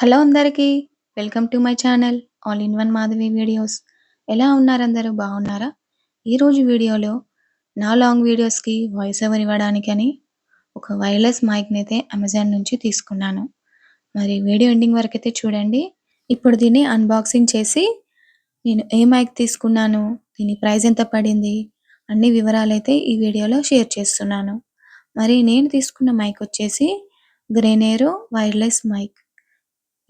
Hello అందరికీ welcome to my channel all in one Madhavi videos. ఎలా ఉన్నారు అందరూ బాగున్నారా ఈరోజు వీడియోలో నా లాంగ్ వీడియోస్కి వాయిస్ ఓవర్ ఇవ్వడానికని ఒక వైర్లెస్ మైక్ని అయితే అమెజాన్ నుంచి తీసుకున్నాను. మరి వీడియో ఎండింగ్ వరకు అయితే చూడండి. ఇప్పుడు దీన్ని అన్బాక్సింగ్ చేసి నేను ఏ మైక్ తీసుకున్నాను దీని ప్రైస్ ఎంత పడింది అన్ని వివరాలు అయితే ఈ వీడియోలో షేర్ చేస్తున్నాను. మరి నేను తీసుకున్న మైక్ వచ్చేసి గ్రెనేరో వైర్లెస్ మైక్.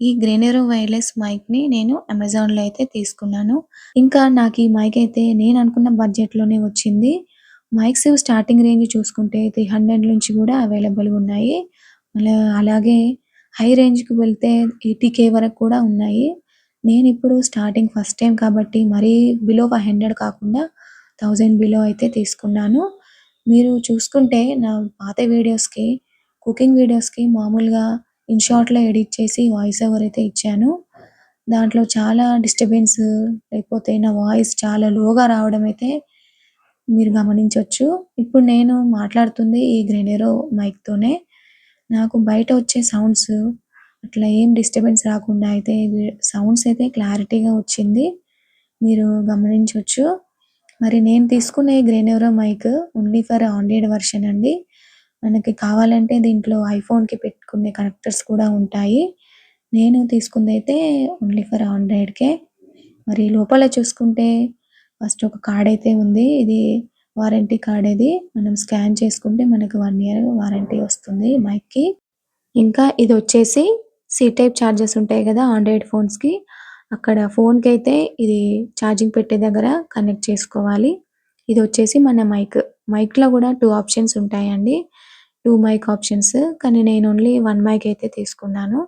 ఈ గ్రెనేరో వైర్లెస్ మైక్ని నేను అమెజాన్లో అయితే తీసుకున్నాను. ఇంకా నాకు ఈ మైక్ అయితే నేను అనుకున్న బడ్జెట్లోనే వచ్చింది. మైక్స్ స్టార్టింగ్ రేంజ్ చూసుకుంటే త్రీ హండ్రెడ్ నుంచి కూడా అవైలబుల్ ఉన్నాయి. అలా- అలాగే హై రేంజ్కి వెళ్తే ఎయిటీ కే వరకు కూడా ఉన్నాయి. నేను ఇప్పుడు స్టార్టింగ్ ఫస్ట్ టైం కాబట్టి మరీ బిలో ఫైవ్ హండ్రెడ్ కాకుండా థౌజండ్ బిలో అయితే తీసుకున్నాను. మీరు చూసుకుంటే నా పాత వీడియోస్కి కుకింగ్ వీడియోస్కి మామూలుగా ఇన్ షార్ట్లో ఎడిట్ చేసి వాయిస్ ఓవర్ అయితే ఇచ్చాను. దాంట్లో చాలా డిస్టర్బెన్స్ లేకపోతే నా వాయిస్ చాలా లోగా రావడం అయితే మీరు గమనించవచ్చు ఇప్పుడు నేను మాట్లాడుతుంది ఈ గ్రెనేరో మైక్తోనే. నాకు బయట వచ్చే సౌండ్స్ అట్లా ఏం డిస్టర్బెన్స్ రాకుండా అయితే సౌండ్స్ అయితే క్లారిటీగా వచ్చింది. మీరు గమనించవచ్చు మరి నేను తీసుకునే గ్రెనేరో mic only for Android version అండి. మనకి కావాలంటే దీంట్లో ఐఫోన్కి పెట్టుకునే కనెక్టర్స్ కూడా ఉంటాయి. నేను తీసుకుంది అయితే ఓన్లీ ఫర్ ఆండ్రాయిడ్కే. మరి లోపల చూసుకుంటే ఫస్ట్ ఒక కార్డ్ అయితే ఉంది. ఇది వారంటీ కార్డ్ ఇది మనం స్కాన్ చేసుకుంటే మనకు వన్ ఇయర్ వారంటీ వస్తుంది మైక్కి ఇంకా ఇది వచ్చేసి సి టైప్ చార్జెస్ ఉంటాయి కదా ఆండ్రాయిడ్ ఫోన్స్కి అక్కడ ఫోన్కి అయితే ఇది ఛార్జింగ్ పెట్టే దగ్గర కనెక్ట్ చేసుకోవాలి. ఇది వచ్చేసి మన మైక్. మైక్లో కూడా టూ ఆప్షన్స్ ఉంటాయండి. టూ మైక్ ఆప్షన్స్ కానీ నేను ఓన్లీ వన్ మైక్ అయితే తీసుకున్నాను.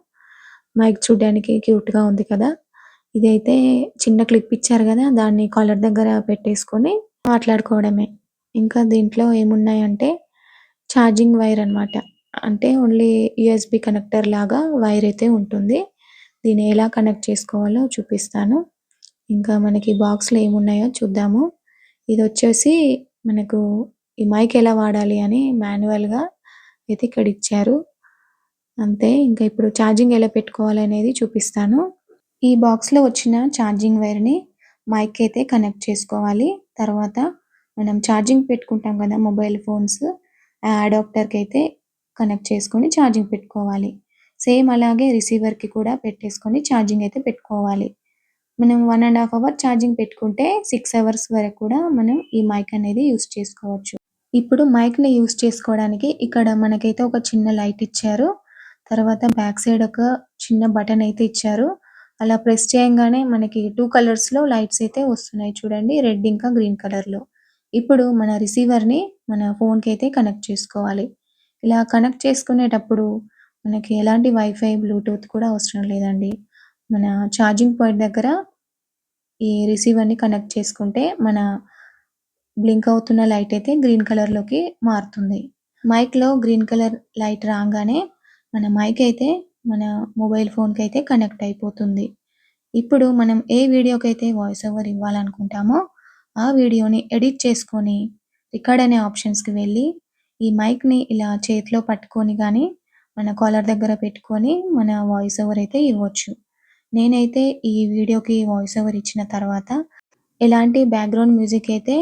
మైక్ చూడడానికి క్యూట్గా ఉంది కదా. ఇదైతే చిన్న క్లిప్ ఇచ్చారు కదా దాన్ని కాలర్ దగ్గర పెట్టేసుకొని మాట్లాడుకోవడమే. ఇంకా దీంట్లో ఏమున్నాయంటే ఛార్జింగ్ వైర్ అన్నమాట. అంటే ఓన్లీ యూఎస్బి కనెక్టర్ లాగా వైర్ అయితే ఉంటుంది. దీన్ని ఎలా కనెక్ట్ చేసుకోవాలో చూపిస్తాను. ఇంకా మనకి బాక్స్లో ఏమున్నాయో చూద్దాము. ఇది వచ్చేసి మనకు ఈ మైక్ ఎలా వాడాలి అని మాన్యువల్గా అయితే ఇక్కడ ఇచ్చారు అంతే ఇంకా ఇప్పుడు ఛార్జింగ్ ఎలా పెట్టుకోవాలి అనేది చూపిస్తాను. ఈ బాక్స్లో వచ్చిన ఛార్జింగ్ వైర్ని మైక్ అయితే కనెక్ట్ చేసుకోవాలి. తర్వాత మనం ఛార్జింగ్ పెట్టుకుంటాం కదా మొబైల్ ఫోన్స్ ఆ అడాప్టర్కి అయితే కనెక్ట్ చేసుకొని ఛార్జింగ్ పెట్టుకోవాలి. సేమ్ అలాగే రిసీవర్కి కూడా పెట్టేసుకొని ఛార్జింగ్ అయితే పెట్టుకోవాలి. మనం one and half hour charging పెట్టుకుంటే సిక్స్ అవర్స్ వరకు కూడా మనం ఈ మైక్ అనేది యూస్ చేసుకోవచ్చు. ఇప్పుడు మైక్ని యూస్ చేసుకోవడానికి ఇక్కడ మనకైతే ఒక చిన్న లైట్ ఇచ్చారు. తర్వాత బ్యాక్ సైడ్ ఒక చిన్న బటన్ అయితే ఇచ్చారు. అలా ప్రెస్ చేయంగానే మనకి టూ కలర్స్లో లైట్స్ అయితే వస్తున్నాయి చూడండి. రెడ్ ఇంకా గ్రీన్ కలర్లో. ఇప్పుడు మన రిసీవర్ని మన ఫోన్కి అయితే కనెక్ట్ చేసుకోవాలి. ఇలా కనెక్ట్ చేసుకునేటప్పుడు మనకి ఎలాంటి వైఫై బ్లూటూత్ కూడా అవసరం లేదండి. మన ఛార్జింగ్ పాయింట్ దగ్గర ఈ రిసీవర్ని కనెక్ట్ చేసుకుంటే మన బ్లింక్ అవుతున్న లైట్ అయితే గ్రీన్ కలర్లోకి మారుతుంది. మైక్లో గ్రీన్ కలర్ లైట్ రాగానే మన మైక్ అయితే మన మొబైల్ ఫోన్కి అయితే కనెక్ట్ అయిపోతుంది. ఇప్పుడు మనం ఏ వీడియోకి అయితే వాయిస్ ఓవర్ ఇవ్వాలనుకుంటామో ఆ వీడియోని ఎడిట్ చేసుకొని రికార్డ్ అనే ఆప్షన్స్కి వెళ్ళి ఈ మైక్ని ఇలా చేతిలో పట్టుకొని కానీ మన కాలర్ దగ్గర పెట్టుకొని మన వాయిస్ ఓవర్ అయితే ఇవ్వచ్చు. నేనైతే ఈ వీడియోకి వాయిస్ ఓవర్ ఇచ్చిన తర్వాత ఎలాంటి బ్యాక్గ్రౌండ్ మ్యూజిక్ అయితే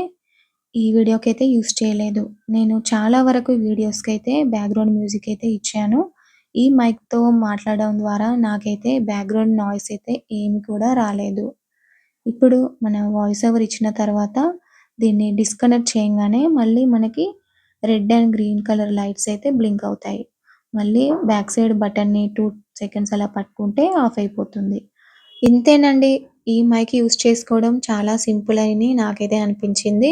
ఈ వీడియోకి అయితే యూస్ చేయలేదు. నేను చాలా వరకు వీడియోస్కి అయితే బ్యాక్గ్రౌండ్ మ్యూజిక్ అయితే ఇచ్చాను. ఈ మైక్తో మాట్లాడడం ద్వారా నాకైతే బ్యాక్గ్రౌండ్ నాయిస్ అయితే ఏమి కూడా రాలేదు. ఇప్పుడు మన వాయిస్ ఓవర్ ఇచ్చిన తర్వాత దీన్ని డిస్కనెక్ట్ చేయగానే మళ్ళీ మనకి red and green colour lights అయితే బ్లింక్ అవుతాయి. మళ్ళీ బ్యాక్ సైడ్ బటన్ని టూ సెకండ్స్ అలా పట్టుకుంటే ఆఫ్ అయిపోతుంది. ఇంతేనండి. ఈ మైక్ యూస్ చేసుకోవడం చాలా సింపుల్ అని నాకైతే అనిపించింది.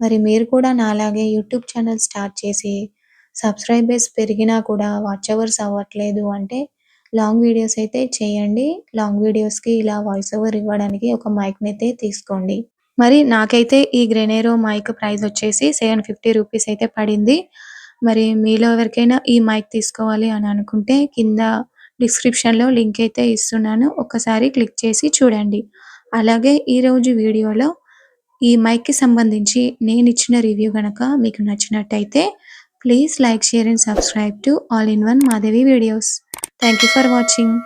మరి మీరు కూడా నాలాగే యూట్యూబ్ ఛానల్ స్టార్ట్ చేసి సబ్స్క్రైబర్స్ పెరిగినా కూడా వాచ్ అవర్స్ అవ్వట్లేదు అంటే లాంగ్ వీడియోస్ అయితే చేయండి. లాంగ్ వీడియోస్కి ఇలా వాయిస్ ఓవర్ ఇవ్వడానికి ఒక మైక్ని అయితే తీసుకోండి. మరి నాకైతే ఈ గ్రెనేరో మైక్ ప్రైస్ వచ్చేసి సెవెన్ ఫిఫ్టీ రూపీస్ అయితే పడింది. మరి మీలో ఎవరికైనా ఈ మైక్ తీసుకోవాలి అని అనుకుంటే కింద డిస్క్రిప్షన్లో లింక్ అయితే ఇస్తున్నాను. ఒకసారి క్లిక్ చేసి చూడండి. అలాగే ఈ రోజు వీడియోలో ఈ మైక్కి సంబంధించి నేను ఇచ్చిన రివ్యూ గనక మీకు నచ్చినట్టయితే please like share and subscribe to all in one Madhavi videos. Thank you for watching.